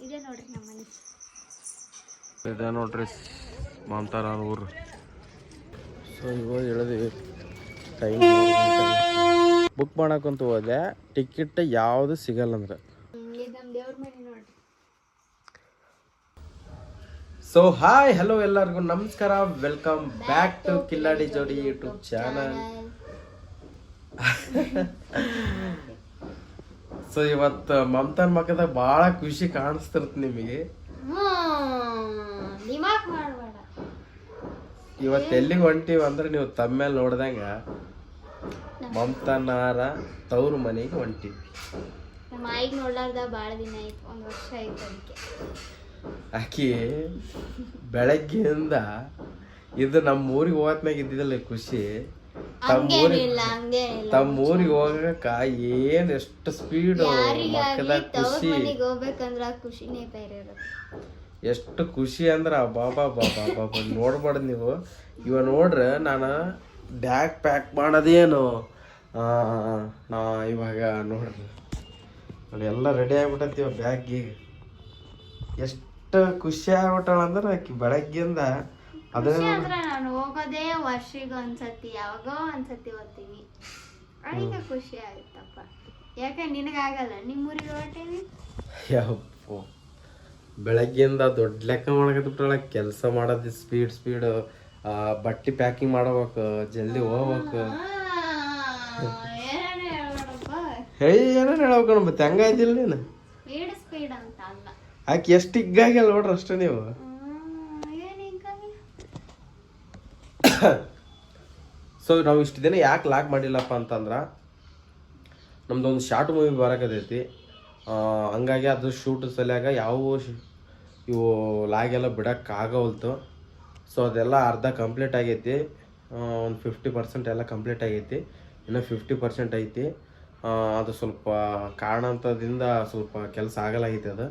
ಇದೇ ನೋಡ್ರಿ ನಮ್ಮ ಮನೆ. ಇದೆ ನೋಡ್ರಿ ಮಮತಾರ ಊರು ಸೊ ಇವಾಗ ಹೇಳಿದ್ವಿ ಟೈಮ್ ಬುಕ್ ಮಾಡಕ್ಕಂತ ಹೋದೆ ಟಿಕೆಟ್ ಯಾವುದು ಸಿಗಲ್ಲ ಅಂದ್ರೆ. ಇದು ನಮ್ಮ ದೇವ್ರ ಮನೆ ನೋಡ್ರಿ. ಸೊ ಹಾಯ್ ಹಲೋ ಎಲ್ಲರಿಗೂ ನಮಸ್ಕಾರ ವೆಲ್ಕಮ್ ಬ್ಯಾಕ್ ಟು ಕಿಲ್ಲಾಡಿ ಜೋಡಿ ಯೂಟ್ಯೂಬ್ ಚಾನಲ್ ಸೊ ಇವತ್ತು ಮಮತಾನ್ ಮಕ್ಕದಾಗ ಭಾಳ ಖುಷಿ ಕಾಣಿಸ್ತಿರ್ತ ನಿಮಗೆ. ಇವತ್ತು ಎಲ್ಲಿಗೆ ಹೊಂಟೀವಿ ಅಂದ್ರೆ ನೀವು ತಮ್ಮೇಲೆ ನೋಡ್ದಂಗ ಮಮತಾನಾರ ತವ್ರ ಮನೆಗೆ ಹೊಂಟೀವಿ. ನಮ್ಮ ಆಯಿಗೆ ನೋಡ್ಲಾರ್ದ ಭಾಳ ದಿನ ಆಯ್ತು ಒಂದು ವರ್ಷ ಆಯ್ತು ಅದಕ್ಕೆ ಆಕಿ ಬೆಳಗ್ಗೆಯಿಂದ ಇದು ನಮ್ಮ ಊರಿಗೆ ಹೋಗತ್ನಾಗ ಇದ್ದಿದ್ದಲ್ಲ ಖುಷಿ. ಹಂಗೇನಿಲ್ಲ ಹಂಗೇನಿಲ್ಲ. ತಮ್ಮ ಊರಿಗೆ ಹೋಗಕ ಏನ್ ಎಷ್ಟು ಸ್ಪೀಡ್ ಮಕ್ಕಳ ಖುಷಿ. ಮನೆಗೆ ಹೋಗ್ಬೇಕಂದ್ರ ಆ ಖುಷಿನೇ ಬೇರೆ ಇರುತ್ತೆ ಎಷ್ಟು ಖುಷಿ ಅಂದ್ರ ಬಾಬಾ ಬಾಬಾ ಬಾಬಾ ನೋಡ್ಬಾರ್ದು ನೀವು. ಇವ ನೋಡ್ರ ನಾನು ಬ್ಯಾಗ್ ಪ್ಯಾಕ್ ಮಾಡೋದೇನು? ನಾ ಇವಾಗ ನೋಡ್ರಿ ನೋಡಿ ಎಲ್ಲ ರೆಡಿ ಆಗ್ಬಿಟ್ಟಿವ ಬ್ಯಾಗ್ ಬ್ಯಾಗ್ ಎಷ್ಟು ಖುಷಿ ಆಗ್ಬಿಟ್ಟಾಳ ಅಂದ್ರೆ ಆಕಿ ಬೆಳಗ್ಗೆಯಿಂದ ಅದೇ ಖುಷಿ ಅಂದ್ರ ನಾನು ಹೋಗೋದೇ ವರ್ಷಿಗೆ ಒಂದ್ಸತಿ ಯಾವಾಗೋ ಒಂದ್ಸತಿ ಓದ್ತೀನಿ ಅದಕ್ಕೆ ಖುಷಿ ಆಗುತ್ತಪ್ಪ ಯಾಕೆ ನಿನಗಾಗಲ್ಲ? ನಿಮ್ಮ ಊರಿಗೆ ಹೊರಟೇವಿ ಯಪ್ಪೋ. ಬೆಳಗ್ಗೆಯಿಂದ ದೊಡ್ಡ ಲೆಕ್ಕ ಮಾಡಕತ್ಬಿಟ್ಟಾಳ ಕೆಲಸ ಮಾಡೋದು ಸ್ಪೀಡ್ ಸ್ಪೀಡ್ ಬಟ್ಟೆ ಪ್ಯಾಕಿಂಗ್ ಮಾಡ್ಬೇಕು ಜಲ್ದಿ ಹೋಗ್ಬೇಕು. ಹೇ ಏನೇನು ಹೇಳ್ಬೇಕು ಮತ್ತೆ ಹಂಗಾಯ್ತಿಲ್ಲ ನೀನು? ಸ್ಪೀಡ್ ಸ್ಪೀಡ್ ಅಂತ ಅಲ್ಲ. ಆಕೆ ಎಷ್ಟು ಹಿಗ್ಗಾಗಿಲ್ಲ ನೋಡ್ರಿ ಅಷ್ಟೇ ನೀವು ಹ್ಮ್, ಏನ್ ಹಿಂಗಾಗಿ ಸೊ ನಾವು ಇಷ್ಟು ದಿನ ಯಾಕೆ ಲಾಕ್ ಮಾಡಿಲ್ಲಪ್ಪ ಅಂತಂದ್ರೆ ನಮ್ದೊಂದು ಶಾರ್ಟ್ ಮೂವಿ ಬರಕತೈತಿ ಆ, ಹಂಗಾಗಿ ಅದು ಶೂಟ್ ಸಲಿಯಾಗ ಯಾವ ಇವು ಲಾಗೆಲ್ಲ ಬಿಡೋಕ್ಕಾಗವಲ್ತು ಸೊ ಅದೆಲ್ಲ ಅರ್ಧ ಕಂಪ್ಲೀಟ್ ಆಗೈತಿ. ಒಂದು ಫಿಫ್ಟಿ ಪರ್ಸೆಂಟ್ ಎಲ್ಲ ಕಂಪ್ಲೀಟ್ ಆಗೈತಿ. ಇನ್ನು ಫಿಫ್ಟಿ ಪರ್ಸೆಂಟ್ ಐತಿ. ಅದು ಸ್ವಲ್ಪ ಕಾರಣಾಂತದಿಂದ ಸ್ವಲ್ಪ ಕೆಲಸ ಆಗಲಾಗೈತಿ ಅದು.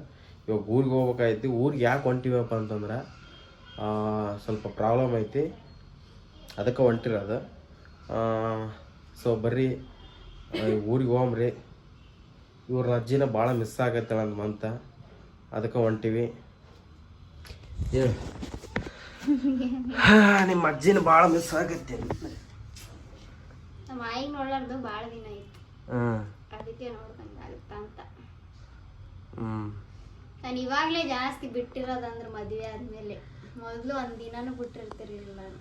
ಇವಾಗ ಊರಿಗೆ ಹೋಗ್ಬೇಕಾಗೈತಿ. ಊರಿಗೆ ಯಾಕೆ ಹೊಂಟಿವಪ್ಪ ಅಂತಂದ್ರೆ ಸ್ವಲ್ಪ ಪ್ರಾಬ್ಲಮ್ ಐತಿ. ಅದಕ್ಕೆ ಹೊಂಟಿರೋದು ಸೊ ಬರ್ರಿ ಊರಿಗೆ ಹೋಗ್ರಿ ಇವ್ರ ಅಜ್ಜಿನ ಭಾಳ ಮಿಸ್ ಆಗತ್ತಳ ಮಂತ. ಅದಕ್ಕೆ ಹೊಂಟಿವಿ. ಹೇಳು ನಿಮ್ಮ ಅಜ್ಜಿನ ಭಾಳ ಮಿಸ್ ಆಗತ್ತೆ. ನಮ್ಮ ಆಯಿಗೆ ನೋಡ್ಲಾರ್ದು ಭಾಳ ದಿನ ಆಯ್ತು. ಅದಕ್ಕೆ ನೋಡ್ದಂಗಾಗುತ್ತ ಅಂತ. ನಾನು ಇವಾಗಲೇ ಜಾಸ್ತಿ ಬಿಟ್ಟಿರೋದಂದ್ರೆ ಮದುವೆ ಆದ್ಮೇಲೆ. ಮೊದಲು ಒಂದು ದಿನಾನು ಬಿಟ್ಟಿರ್ತಿರ್ಲಿಲ್ಲ ನಾನು.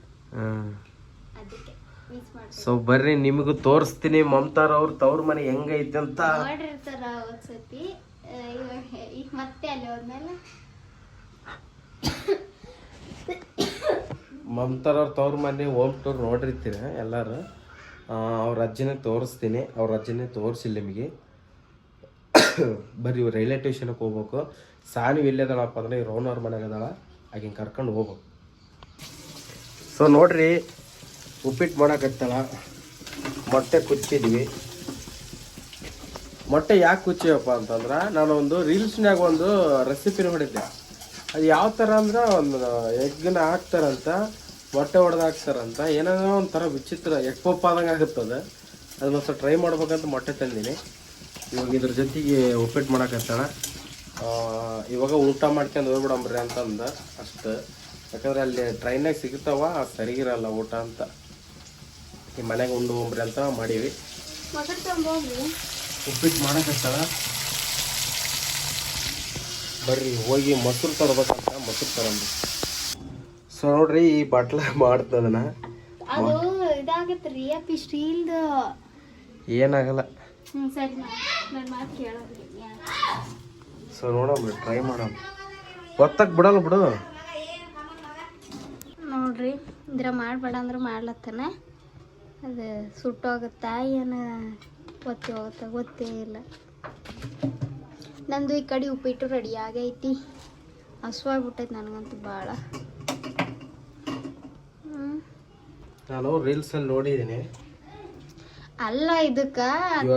ಸೊ ಬರ್ರಿ ನಿಮಗೂ ತೋರಿಸ್ತೀನಿ. ಮಮತಾರ ಅವ್ರ ತವ್ರ ಮನೆ ಹೆಂಗೈತೆ ಅಂತ ನೋಡಿರ್ತಾರ ಒಂದ್ಸತಿ. ಈಗ ಮತ್ತೆ ಅಲ್ಲಿ ಹೋದ್ಮೇಲೆ ಮಮತಾರ್ ಅವ್ರ ತವ್ರ ಮನೆ ಹೋಮ್ ಟೂರ್ ನೋಡಿರ್ತೀರ ಎಲ್ಲರೂ? ಅವ್ರ ಅಜ್ಜಿನೇ ತೋರಿಸ್ತೀನಿ. ಅವ್ರ ಅಜ್ಜಿನೇ ತೋರಿಸಿಲ್ಲ ನಿಮಗೆ. ಬರ್ರಿ ಇವ್ರು ರೈಲ್ವೆ ಸ್ಟೇಷನ್ಗೆ ಹೋಗ್ಬೇಕು? ಸಾನು ಇಲ್ಲೇದಾಳಪ್ಪ ಅಂದ್ರೆ ಇವ್ರು ಓನರ್ ಮನೆಗೆ ಅದಾಳ. ಆಕಿನ ಕರ್ಕೊಂಡು ಹೋಗ್ಬೇಕು. ಸೊ ನೋಡ್ರಿ, ಉಪ್ಪಿಟ್ಟು ಮಾಡೋಕತ್ತಲ್ಲ ಮೊಟ್ಟೆ ಕುಚ್ಚಿದ್ವಿ. ಮೊಟ್ಟೆ ಯಾಕೆ ಕುಚ್ಚಿವಪ್ಪ ಅಂತಂದ್ರೆ, ನಾನು ಒಂದು ರೀಲ್ಸ್ನಾಗ ಒಂದು ರೆಸಿಪಿ ನೋಡಿದ್ದೆ ಅದು ಯಾವ ಥರ ಅಂದ್ರೆ, ಒಂದು ಎಗ್ನ ಹಾಕ್ತಾರಂತ, ಮೊಟ್ಟೆ ಹೊಡೆದು ಹಾಕ್ತಾರಂತ, ಏನೇನೋ ಒಂಥರ ವಿಚಿತ್ರ ಎಗ್ ಪಪ್ಪ ಆದಂಗೆ ಆಗುತ್ತದೆ ಅದನ್ನ ಸ್ವಲ್ಪ ಟ್ರೈ ಮಾಡ್ಬೇಕಂತ ಮೊಟ್ಟೆ ತಂದೀನಿ. ಇವಾಗ ಇದ್ರ ಜೊತೆಗೆ ಉಪ್ಪಿಟ್ಟು ಮಾಡೋಕತ್ತಣ ಇವಾಗ ಊಟ ಮಾಡ್ಕೊಂಡು ಹೋಗ್ಬಿಡಂಬ್ರಿ ಅಂತಂದ ಅಷ್ಟು. ಯಾಕಂದ್ರೆ ಅಲ್ಲಿ ಟ್ರೈನಾಗ ಸಿಗ್ತಾವ ಸರಿಗಿರಲ್ಲ ಊಟ ಅಂತ. ಈ ಮನೆಗೆ ಉಂಡು ಹೋಗ್ರಿ ಅಂತ ಮಾಡೀವಿ. ಉಪ್ಪಿಟ್ಟು ಮಾಡಕತ್ತಾಳ ಬರ್ರಿ ಹೋಗಿ ಮೊಸರು ತರಬೇಕಂತ ಮೊಸರು ತಗೊಂಡು ಸೊ ನೋಡ್ರಿ ಈ ಬಟ್ಲ ಮಾಡ್ತದನ ಅದು ಅಪ್ಪಿ ಸ್ಟೀಲ್ದು ಏನಾಗಲ್ಲ. ಸೊ ನೋಡಮ್ಮ ಟ್ರೈ ಮಾಡೋಣ. ಒತ್ತಕ್ ಬಿಡಲ್ಲ ಬಿಡು. ನೋಡ್ರಿ. ಇದ್ರ ಮಾಡಬೇಡ ಅಂದ್ರೆ ಮಾಡ್ಲತ್ತನ. ಅದು ಸುಟ್ಟೋಗುತ್ತಾ ಏನು ಒತ್ತಿ ಹೋಗುತ್ತಾ ಗೊತ್ತೇ ಇಲ್ಲ. ನಂದು ಈ ಕಡೆ ಉಪ್ಪಿಟ್ಟು ರೆಡಿ ಆಗೈತಿ. ಹಸುವಾಗ್ಬಿಟ್ಟೈತೆ ನನಗಂತೂ ಭಾಳ ನಾನು ರೀಲ್ಸ್ ಅಲ್ಲಿ ನೋಡಿದ್ದೀನಿ ಅಲ್ಲ ಇದಕ್ಕೆ?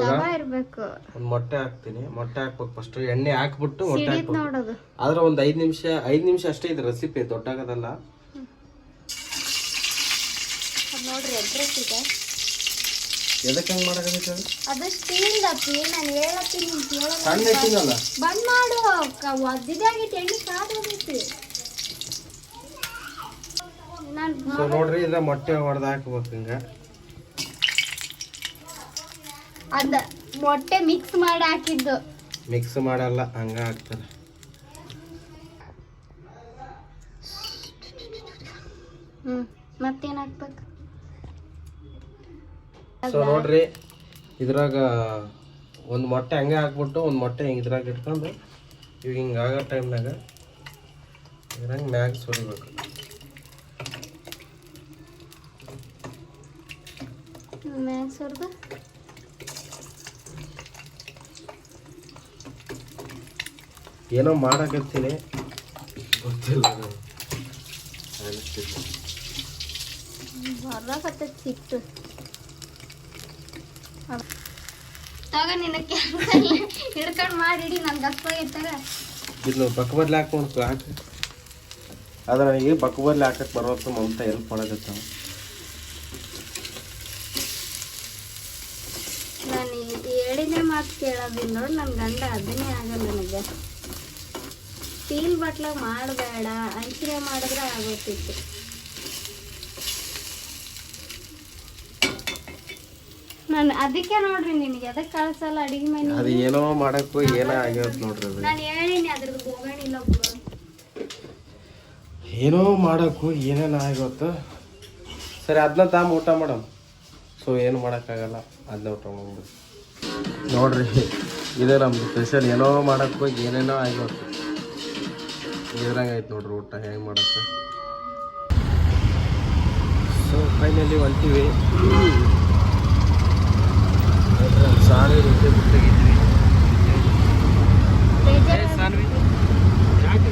ತವ ಇರ್ಬೇಕು. ಒಂದು ಮೊಟ್ಟೆ ಹಾಕ್ತೀನಿ. ಮೊಟ್ಟೆ ಹಾಕ್ಬೇಕು ಫಸ್ಟ್ ಎಣ್ಣೆ ಹಾಕ್ಬಿಟ್ಟು ಮೊಟ್ಟೆ ಹಾಕ್ಬೇಕು. ಆದ್ರೆ ಒಂದು ಐದು ನಿಮಿಷ ಐದು ನಿಮಿಷ ಅಷ್ಟೇ ಇದು ರೆಸಿಪಿ ದೊಡ್ಡಾಗದಲ್ಲ. ನೋಡ್ರಿ ಅಡ್ರೆಸ್ ಇದೆ. ಎದಕ್ಕೆ ಹಂಗೆ ಮಾಡಕತ್ತೈತಿ ಅದು? ಸ್ಟೀಲ್ ಅಪ್ಪಿ ನಾನು ಹೇಳತ್ತೀನಿ. ಸಣ್ಣ ಇಟ್ಟಿನಲ್ಲ ಬಂದ್ ಮಾಡು ಒದ್ದಿದಾಗಿತ್ತು ಎಣ್ಣೆ ಕಾದೋಗೈತಿ ನಾನು ಸೊ ನೋಡ್ರಿ ಇದ ಮೊಟ್ಟೆ ಹೊಡೆದು ಹಾಕ್ಬೇಕು ಹಿಂಗೆ. ಅದ ಮೊಟ್ಟೆ ಮಿಕ್ಸ್ ಮಾಡಿ ಹಾಕಿದ್ದು. ಮಿಕ್ಸ್ ಮಾಡಲ್ಲ ಹಂಗ ಹಾಕ್ತಾರೆ. ಹ್ಮ್ ಮತ್ತೇನ್ ಹಾಕ್ಬೇಕು? ಸೊ ನೋಡ್ರಿ ಇದ್ರಾಗ ಒಂದು ಮೊಟ್ಟೆ ಹಂಗೆ ಹಾಕ್ಬಿಟ್ಟು ಒಂದು ಮೊಟ್ಟೆ ಹಿಂಗೆ ಇದ್ರಾಗ ಇಟ್ಕೊಂಡು ಇವಾಗ ಹಿಂಗೆ ಆಗೋ ಟೈಮ್ನಾಗ ಇದ್ರಂಗೆ ಮ್ಯಾಗ ಸುರಿಬೇಕು. ಮ್ಯಾಗ ಸುರ್ದು? ಏನೋ ಮಾಡಕತ್ತೀನಿ. ಗೊತ್ತಿಲ್ಲ ಅದು. ಅನಿಸ್ತಿಲ್ಲ. ತಗ ನಿನ್ನ ಕೆಲಸ ಹಿಡ್ಕೊಂಡು ಮಾಡಿಡಿ ನನ್ ಗಪ್ಪಾಗೈತಾಗ ಇದು ಬಕ್ಕ ಬದ್ಲಿ ಹಾಕೊಂಡು ಹಾಕಿ. ಆದ್ರೆ ನನಗೆ ಬದ್ಲಿ ಹಾಕಕ್ಕೆ ಬರೋತ್ತು ಮಮತಾ ಹೆಲ್ಪ್ ಮಾಡಕತ್ತಾವ ನಾನು ಹೇಳಿದ್ರೆ ಮಾತು ಕೇಳೋದಿಲ್ಲ ನೋಡಿ ನನ್ನ ಗಂಡ ಅದನ್ನೇ ಆಗಲ್ಲ ನನಗೆ. ಸ್ಟೀಲ್ ಬಟ್ಲಾಗ ಮಾಡಬೇಡ ಅಂಚಿಗೆ ಮಾಡಿದ್ರೆ ಆಗೋತಿತ್ತು. ನಾನು ಅದಕ್ಕೆ ನೋಡ್ರಿ ನಿನಗೆ ಅದಕ್ಕೆ ಕಳ್ಸಲ್ಲ ಅಡಿಗೆ ಮನೆ ಅದು ಏನೋ ಮಾಡಕ್ಕೂ ಏನೋ ಆಗಿರುತ್ತೆ ನೋಡ್ರಿ ಅದು. ನಾನು ಹೇಳಿನಿ ಅದ್ರದ್ದು ಬೋಗಣಿಲ್ಲ ಬಿಡು ಏನೋ ಮಾಡಕ್ಕೂ ಏನೇನು ಆಗಿರುತ್ತೆ ಸರಿ ಅದನ್ನ ತಾಮ ಊಟ ಮಾಡಮ್ ಸೊ ಏನು ಮಾಡೋಕ್ಕಾಗಲ್ಲ ಅದನ್ನ ಊಟ ಮಾಡ್ಬಿಡು. ನೋಡ್ರಿ ಇದೇ ನಮ್ದು ಸ್ಪೆಷಲ್ ಏನೋ ಮಾಡಕ್ಕೆ ಹೋಗಿ ಏನೇನೋ ಆಗೋತ್ತು ಇದ್ರಾಗೈತೆ ನೋಡ್ರಿ ಊಟ ಹೆಂಗೆ ಮಾಡಕ್ಕೆ. ಸೊ ಫೈನಲಿ ಹೊಂಟಿವಿ. ನೋಡ್ರಿ ಅಲ್ಲಿ ಸಾರಿ ರೊಟ್ಟಿ ಬಿಟ್ಟಿದ್ವಿ ಸಾನ್ವಿ ಯಾಕೆ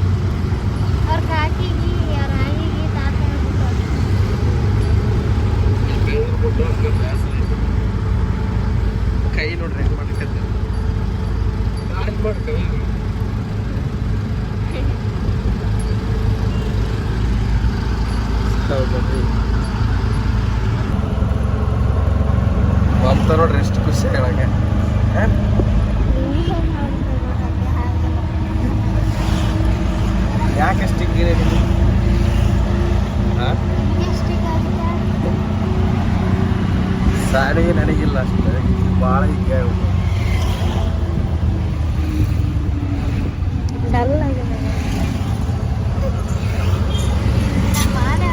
ಅವ್ರ ಕಾಕಿಗೆ ಅವ್ರ ಆಯಿಗೆ ತಾತ ಕೈ ನೋಡ್ರಿ ಹೆಂಗ್ ಮಾಡ್ಲಿಕತ್ತಿ ಕಾಲ್ ಮಾಡ್ ಕೈ ಹೌದ್ರಿ ಬಂತ ನೋಡ್ರಿ ಎಷ್ಟು ಖುಷಿ ಹೇಳಂಗೆ ಯಾಕೆ ಎಷ್ಟು ಹಿಗ್ಗಿರಿ ನೀವು ಹಾಂ ಸಾರಿಗೆ ನನಗಿಲ್ಲ ಅಷ್ಟೇ ಭಾಳ ಹೀಗೆ ಡಲ್ ಆಗಿದೆ ಮಾಡೇ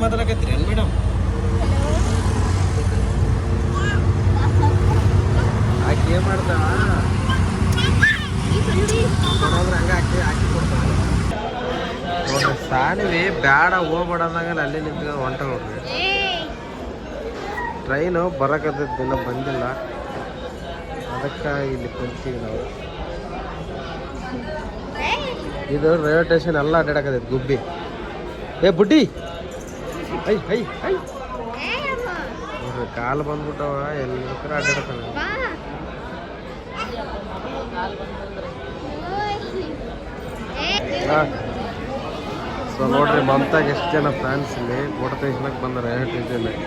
ಮಾತಾಡಕತ್ತೀರಿ ಅಲ್ಲ ಮೇಡಮ್ ಆಕೆ ಏನು ಮಾಡ್ತಾಳ ಕೊಡೋದ್ರ ಹಂಗೆ ಹಾಕಿ ಹಾಕಿ ಕೊಡ್ತಾಳ ನೋಡ್ರಿ ಸಾನಿವಿ ಬ್ಯಾಡ ಹೋಗ್ಬೇಡ ಅಂದಂಗಲ್ಲ ಅಲ್ಲಿ ನಿಂತ್ಕೊಂಡು ಹೊಂಟ ನೋಡ್ರಿ. ಟ್ರೈನು ಬರಕತ್ತೈತಿ ದಿನ ಬಂದಿಲ್ಲ. ಅದಕ್ಕೆ ಇಲ್ಲಿ ಕುಂತೀವಿ ನಾವು. ಇದು ರೈಲ್ವೆ ಸ್ಟೇಷನ್ ಎಲ್ಲ ಅಡ್ಡಾಡಕತ್ತೈತಿ ಗುಬ್ಬಿ. ಏ ಬುಡ್ಡಿ! ಐ ಐ ಐ. ನೋಡ್ರಿ ಕಾಲು ಬಂದ್ಬಿಟ್ಟವ ಎಲ್ಲಿ ಅಡ್ಡಾಡತಾವ ಸೊ ನೋಡ್ರಿ ಮಮತಾಗ ಎಷ್ಟು ಜನ ಫ್ಯಾನ್ಸ್ ಇಲ್ಲಿ. ಫೋಟೋ ತೆಗಿಸ್ಲಕ್ ಬಂದಾರೆ ರೈಲ್ವೆ ಸ್ಟೇಷನ್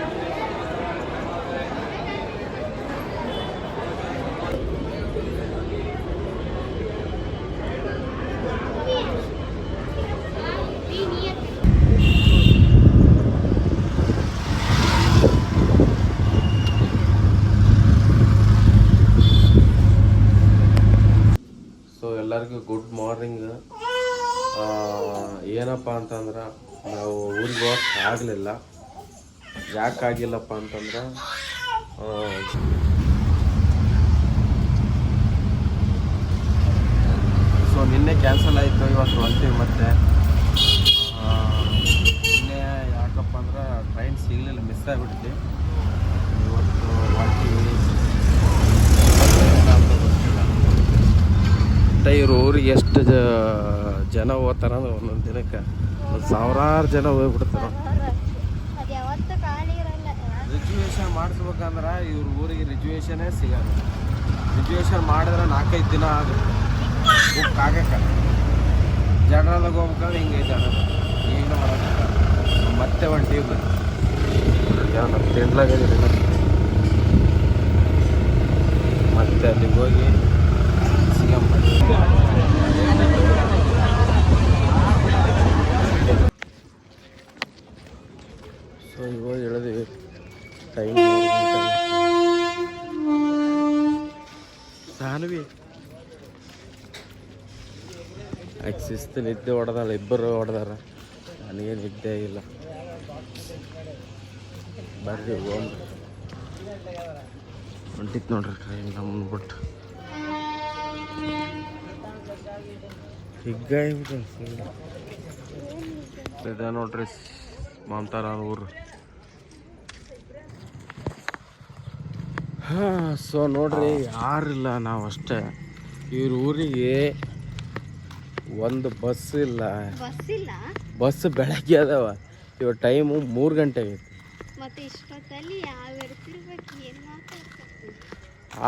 ಸೊ ಎಲ್ಲರಿಗೂ ಗುಡ್ ಮಾರ್ನಿಂಗ್ ಏನಪ್ಪ ಅಂತಂದ್ರೆ, ನಾವು ಊರಿಗೆ ಹೋಗಕ್ಕೆ ಆಗಲಿಲ್ಲ. ಯಾಕಾಗಿಲ್ಲಪ್ಪ ಅಂತಂದ್ರೆ ಸೊ, ನಿನ್ನೆ ಕ್ಯಾನ್ಸಲ್ ಆಯಿತು, ಇವತ್ತು ಹೊಂತೀವಿ ಮತ್ತೆ. ನಿನ್ನೆ ಯಾಕಪ್ಪ ಅಂದ್ರೆ ಟ್ರೈನ್ ಸಿಗಲಿಲ್ಲ ಮಿಸ್ ಆಗಿಬಿಡ್ತಿ ಇವತ್ತು ಹೊಂತೀವಿ ಇವ್ರ ಊರಿಗೆ ಎಷ್ಟು ಜನ ಹೋಗ್ತಾರ ಅಂದ್ರೆ ಒಂದೊಂದು ದಿನಕ್ಕೆ ಒಂದು ಸಾವಿರಾರು ಜನ ಹೋಗ್ಬಿಡ್ತಾರ. ರಿಜುವೇಷನ್ ಮಾಡಿಸ್ಬೇಕಂದ್ರೆ ಇವ್ರ ಊರಿಗೆ ರಿಜುವೇಷನೇ ಸಿಗಲ್ಲ. ರಿಜುವೇಷನ್ ಮಾಡಿದ್ರೆ ನಾಲ್ಕೈದು ದಿನ ಆಗುತ್ತೆ. ಬುಕ್ ಆಗಕ್ಕೆ. ಜನರಲ್ದಾಗ ಹೋಗ್ಬೇಕಂದ್ರೆ ಹಿಂಗೆ ಜನ ಏನು ಮಾಡೋದಿಲ್ಲ ಮತ್ತೆ ಟೀಮ್ ಯಾವ ತಿಂಡ್ಲಾಗಿದ್ದೀರಿ ಮತ್ತೆ ಅಲ್ಲಿಗೆ ಹೋಗಿ ಸೊ ಇವಾಗ ಹೇಳಿದ್ವಿ ಟೈಮ್ ಸಾನ್ವಿ ಆಕೆ ಶಿಸ್ತು ನಿದ್ದೆ ಹೊಡೆದಾಳ ಇಬ್ಬರು ಹೊಡೆದಾರ ನನಗೆ ನಿದ್ದೆ ಇಲ್ಲ ಬರ್ರಿ ಹೊಂಟಿತ್ತು ನೋಡ್ರಿ ಕೈ ನಮ್ಮ ಬಿಟ್ಟು ಇದೆ ನೋಡ್ರಿ ಮಾಂತಾರ ಊರು. ಹಾಂ ಸೊ ನೋಡ್ರಿ ಯಾರಿಲ್ಲ ನಾವು ಅಷ್ಟೇ. ಇವ್ರ ಊರಿಗೆ ಒಂದು ಬಸ್ ಇಲ್ಲ. ಬಸ್ ಇಲ್ಲ? ಬಸ್ ಬೆಳಗ್ಗೆ ಅದಾವ. ಇವ ಟೈಮು ಮೂರು ಗಂಟೆ ಆಗೈತಿ.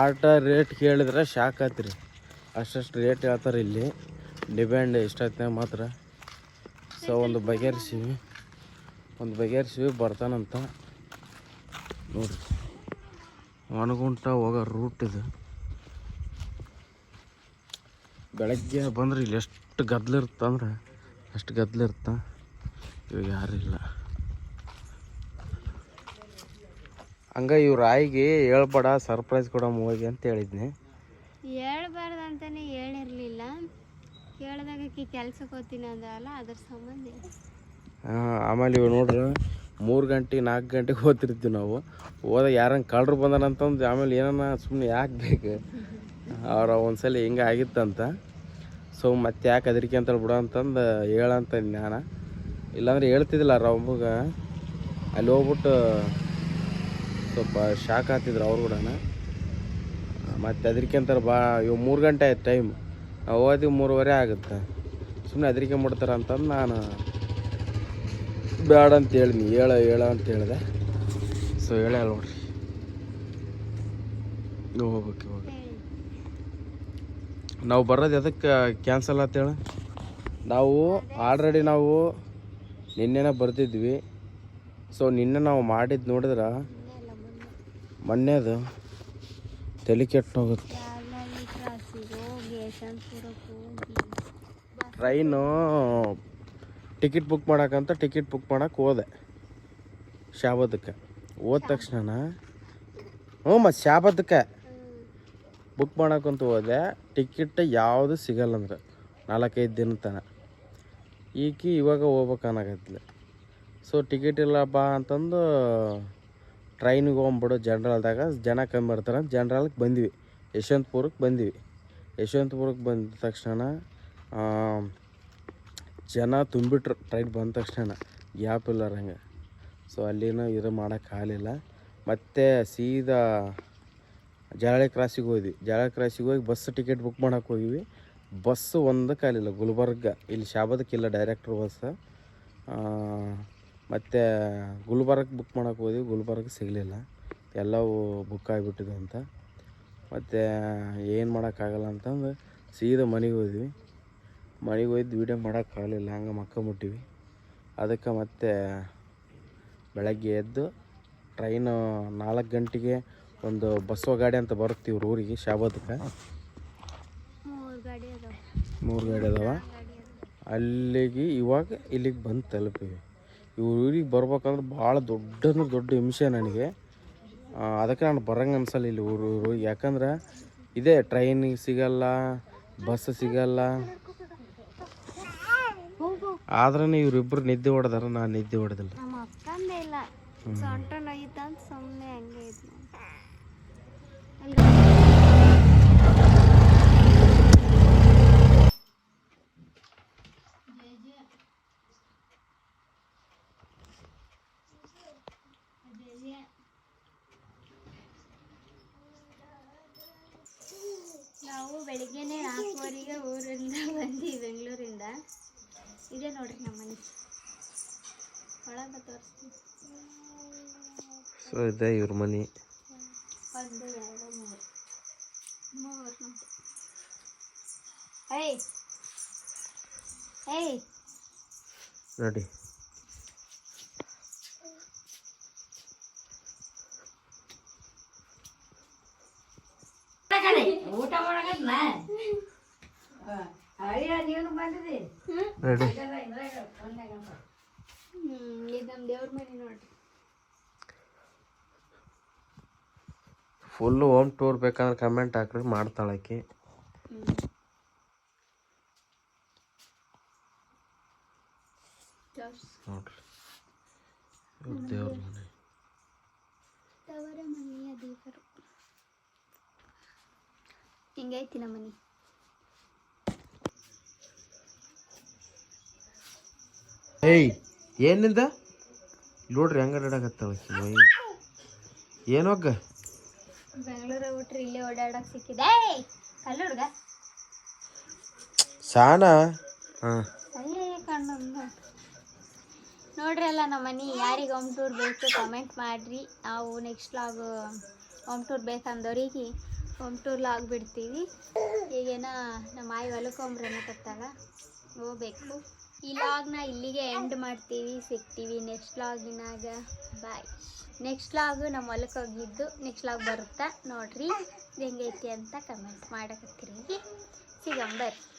ಆಟ ರೇಟ್ ಕೇಳಿದ್ರೆ ಶಾಕ್ ಆತ್ರಿ. ಅಷ್ಟಷ್ಟು ರೇಟ್ ಹೇಳ್ತಾರೆ ಇಲ್ಲಿ. ಡಿಮ್ಯಾಂಡ್ ಇಷ್ಟೊತ್ತಿನಾಗ ಮಾತ್ರ. ಸೊ ಒಂದು ಬಗೆಹರಿಸಿವಿ ಒಂದು ಬಗೆಹರಿಸಿವಿ ಬರ್ತಾನಂತ. ನೋಡ್ರಿ. ಒಣಗುಂಟ ಹೋಗೋ ರೂಟ್ ಇದು. ಬೆಳಗ್ಗೆ ಬಂದ್ರೆ ಇಲ್ಲಿ ಎಷ್ಟು ಗದ್ಲಿರ್ತಂದ್ರೆ ಅಷ್ಟು ಗದ್ಲಿರ್ತ ಇವಾಗ ಯಾರಿಲ್ಲ ಹಂಗ ಇವ್ರ ಆಯಿಗೆ ಹೇಳ್ಬೇಡ ಸರ್ಪ್ರೈಸ್ ಕೊಡೋ ಹೋಗಿ ಅಂತ ಹೇಳಿದ್ನಿ. ಅಂತಾನೆ ಹೇಳಿರ್ಲಿಲ್ಲ. ಕೇಳಿದಾಗ ಆಕಿ ಕೆಲ್ಸಕ್ಕೆ ಹೋಗ್ತೀನಿ ಅಂದಲ್ಲ ಅದ್ರ ಸಂಬಂಧ ಆಮೇಲೆ ಇವ್ ನೋಡ್ರಿ, ಮೂರು ಗಂಟೆ, ನಾಲ್ಕು ಗಂಟೆಗೆ ಹೋಗ್ತಿರ್ತೀವಿ ನಾವು. ಹೋದಾಗ ಯಾರಂಗೆ ಕಳ್ರು ಬಂದಾನಂತಂದು ಆಮೇಲೆ ಏನನ್ನ ಸುಮ್ಮನೆ ಯಾಕೆ ಬೇಕು? ಅವ್ರ ಒಂದ್ಸಲ ಹಿಂಗೆ ಆಗಿತ್ತಂತ. ಸೊ ಮತ್ತೆ ಯಾಕೆ ಅದಕ್ಕೆ ಅಂತ ಬಿಡ ಅಂತಂದು ಹೇಳಂತ ನಾನು ಇಲ್ಲಾಂದ್ರೆ ಹೇಳ್ತಿದ್ದಿಲ್ಲ ರೊಬ್ಬಗ ಅಲ್ಲಿ ಹೋಗ್ಬಿಟ್ಟು ಸ್ವಲ್ಪ ಶಾಕ್ ಆಗ್ತಿದ್ರು ಅವ್ರು ಕೂಡ ಮತ್ತು ಅದಕ್ಕೆ ಅಂತಾರೆ, ಬಾ, ಇವು ಮೂರು ಗಂಟೆ ಆಯ್ತು ಟೈಮ್ ಹೋದ್ವಿ ಮೂರುವರೆ ಆಗುತ್ತೆ. ಸುಮ್ಮನೆ ಅದ್ರಿಕೆ ಮಾಡ್ತಾರೆ ಅಂತಂದು ನಾನು ಬೇಡ ಅಂತ ಹೇಳಿದ್ನಿ. ಹೇಳ ಹೇಳ ಅಂತ ಹೇಳಿದೆ. ಸೊ ಹೇಳ ನೋಡ್ರಿ. ಹೋಗ್ಬೇಕು ಇವಾಗ. ನಾವು ಬರೋದು ಎದಕ್ಕೆ ಕ್ಯಾನ್ಸಲ್ ಹೇಳಿ? ನಾವು ಆಲ್ರೆಡಿ ನಾವು ನಿನ್ನೆನೇ ಬರ್ತಿದ್ವಿ ಸೊ ನಿನ್ನೆ ನಾವು ಮಾಡಿದ್ದು ನೋಡಿದ್ರೆ? ಮೊನ್ನೆದು. ತಲೆ ಕೆಟ್ಟೋಗುತ್ತೆ ಟ್ರೈನು ಟಿಕೆಟ್ ಬುಕ್ ಮಾಡೋಕ್ಕಂತ ಟಿಕೆಟ್ ಬುಕ್ ಮಾಡೋಕೆ ಹೋದೆ ಶಾಬದಕ್ಕೆ ಹೋದ ತಕ್ಷಣ ಹ್ಞೂ ಮತ್ತು ಶಾಬದಕ್ಕೆ ಬುಕ್ ಮಾಡೋಕ್ಕಂತ ಹೋದೆ. ಟಿಕೆಟ್ ಯಾವುದು ಸಿಗಲ್ಲ ಅಂದ್ರೆ ನಾಲ್ಕೈದು ದಿನ ತನ. ಈಕಿ ಇವಾಗ ಹೋಗ್ಬೇಕು ಸೊ ಟಿಕೆಟ್ ಇಲ್ಲಪ್ಪ ಅಂತಂದು ಟ್ರೈನಿಗೆ ಹೋಗ್ಬಿಡು ಜನ್ರಲ್ದಾಗ ಜನ ಕಮ್ಮಿ ಬರ್ತಾರೆ ಜನ್ರಲ್ಗೆ ಬಂದ್ವಿ. ಯಶವಂತಪುರಕ್ಕೆ ಬಂದ್ವಿ. ಯಶವಂತಪುರಕ್ಕೆ ಬಂದ ತಕ್ಷಣ ಜನ ತುಂಬಿಟ್ರು ಟ್ರೈನ್ ಬಂದ ತಕ್ಷಣ. ಗ್ಯಾಪ್ ಇಲ್ಲಾರಂಗೆ ಸೊ, ಅಲ್ಲಿನ ಇದು ಮಾಡೋಕ್ಕೆ ಆಗಲಿಲ್ಲ. ಮತ್ತೆ ಸೀದಾ ಜರಳಿ ಕ್ರಾಸಿಗೆ ಹೋದ್ವಿ. ಜರಳಿ ಕ್ರಾಸಿಗೆ ಹೋಗಿ ಬಸ್ ಟಿಕೆಟ್ ಬುಕ್ ಮಾಡೋಕೆ ಹೋಗಿವಿ ಬಸ್ ಒಂದಕ್ಕೆ ಆಗಲಿಲ್ಲ. ಗುಲ್ಬರ್ಗ. ಇಲ್ಲಿ ಶಾಬದಕ್ಕಿಲ್ಲ ಡೈರೆಕ್ಟ್ರ್ ಬಸ್. ಮತ್ತು ಗುಲ್ಬರ್ಗ ಬುಕ್ ಮಾಡೋಕೆ ಹೋದ್ವಿ. ಗುಲ್ಬರ್ಗ ಸಿಗಲಿಲ್ಲ. ಎಲ್ಲವೂ ಬುಕ್ ಆಗಿಬಿಟ್ಟಿದ್ವು ಅಂತ. ಮತ್ತು ಏನು ಮಾಡೋಕ್ಕಾಗಲ್ಲ ಅಂತಂದು ಸೀದಾ ಮನೆಗೆ ಹೋದ್ವಿ. ಮನೆಗೆ ಹೋಯ್ದು ವೀಡಿಯೋ ಮಾಡೋಕ್ಕಾಗಲಿಲ್ಲ ಹಂಗೆ ಮಕ್ಕೊಂಬಿಟ್ಟಿವಿ. ಅದಕ್ಕೆ ಮತ್ತೆ ಬೆಳಗ್ಗೆ ಎದ್ದು ಟ್ರೈನು ನಾಲ್ಕು ಗಂಟೆಗೆ ಒಂದು ಬಸ್ವ ಗಾಡಿ ಅಂತ ಬರುತ್ತೆ ಇವ್ರ ಊರಿಗೆ ಶಾಬಾದಕ್ಕೆ ಮೂರು ಗಾಡಿ ಅದಾವ. ಅಲ್ಲಿಗೆ ಇವಾಗ ಇಲ್ಲಿಗೆ ಬಂದು ತಲುಪಿವಿ. ಇವ್ರ ಊರಿಗೆ ಬರ್ಬೇಕಂದ್ರೆ ಭಾಳ ದೊಡ್ಡ ಅಂದ್ರೆ ದೊಡ್ಡ ಹಿಂಸೆ ನನಗೆ. ಅದಕ್ಕೆ ನಾನು ಬರಂಗೆ ಅನ್ಸಲ್ಲ ಇಲ್ಲಿ ಊರು ಊರು. ಯಾಕಂದ್ರೆ ಇದೇ ಟ್ರೈನ್ ಸಿಗಲ್ಲ ಬಸ್ ಸಿಗಲ್ಲ. ಆದ್ರೂ ಇವರಿಬ್ಬರು ನಿದ್ದೆ ಹೊಡೆದಾರ, ನಾನು ನಿದ್ದೆ ಹೊಡೆದಿಲ್ಲ. ಸುಮ್ಮನೆ ಹಂಗೆ ಇದ್ನ ನಾವು ಬೆಳಿಗ್ಗೆನೆ ನಾಲ್ಕುವರೆಗೆ ಊರಿಂದ ಬಂದ್ವಿ ಬೆಂಗಳೂರಿಂದ ಇದೆ ನೋಡ್ರಿ ನಮ್ಮ ಮನೆ ಒಳಗೆ ತೋರಿಸ್ತೀನಿ ಸೊ ಇದೆ ಇವ್ರ ಮನೆ. ನೋಡಿ. ಊಟ ಮಾಡಕತ್ನ ಅಯ್ಯ ನೀನು ಬಂದಿದಿ ನೋಡಿ. ಹ್ಮ್ ಇದು ನಮ್ಮ ದೇವ್ರ ಮನೆ ನೋಡ್ರಿ. ಫುಲ್ಲು ಹೋಮ್ ಟೂರ್ ಬೇಕಂದ್ರೆ ಕಮೆಂಟ್ ಹಾಕ್ರಿ ಮಾಡ್ತಾಳಕ್ಕೆ. ನೋಡ್ರಿ. ದೇವ್ರ ಮನೆ. ಹಿಂಗೈತಿ ನಮ್ಮ ಮನೆ. ಏಯ್ ಏನಿಂದ? ನೋಡ್ರಿ ಹೆಂಗ ನಡಕತ್ತಾಳ ಮೈ ಏನೋಗ ಬೆಂಗಳೂರ ಬಿಟ್ರೆ ಇಲ್ಲೇ ಓಡಾಡಕ್ ಸಿಕ್ಕಿದೆ. ಕಲ್ಲು ಹುಡುಗ. ಸಾನ? ನೋಡ್ರಲ್ಲ ನೋಡ್ರಿ ಅಲ್ಲ ನಮ್ಮ ಮನೆ ಯಾರಿಗೆ ಹೋಮ್ ಟೂರ್ ಬೇಕು ಕಮೆಂಟ್ ಮಾಡಿರಿ. ನಾವು ನೆಕ್ಸ್ಟ್ ಲಾಗ್ ಹೋಮ್ ಟೂರ್ ಬೇಕಂದವ್ರಿಗೆ ಹೋಮ್ ಟೂರ್ ಲಾಗ್ ಬಿಡ್ತೀವಿ. ಈಗೇನ ನಮ್ಮ ಆಯಿ ಹೊಲಕೊಂಬ್ರೆ ಕತ್ತಾಗ ಹೋಗ್ಬೇಕು. ಈ ಲಾಗ್ನ ಇಲ್ಲಿಗೆ ಎಂಡ್ ಮಾಡ್ತೀವಿ. ಸಿಗ್ತೀವಿ ನೆಕ್ಸ್ಟ್ ಲಾಗಿನಾಗ ಬಾಯ್ ನೆಕ್ಸ್ಟ್ ಲಾಗ್ ನಮ್ಮ ಹೊಲಕ್ಕೆ ಹೋಗಿದ್ದು. ನೆಕ್ಸ್ಟ್ ಲಾಗ್ ಬರುತ್ತಾ? ನೋಡ್ರಿ. ಹೆಂಗೈತಿ ಅಂತ ಕಮೆಂಟ್ ಮಾಡಕತ್ತೀರಿ. ಸಿಗಂಬರ್ರಿ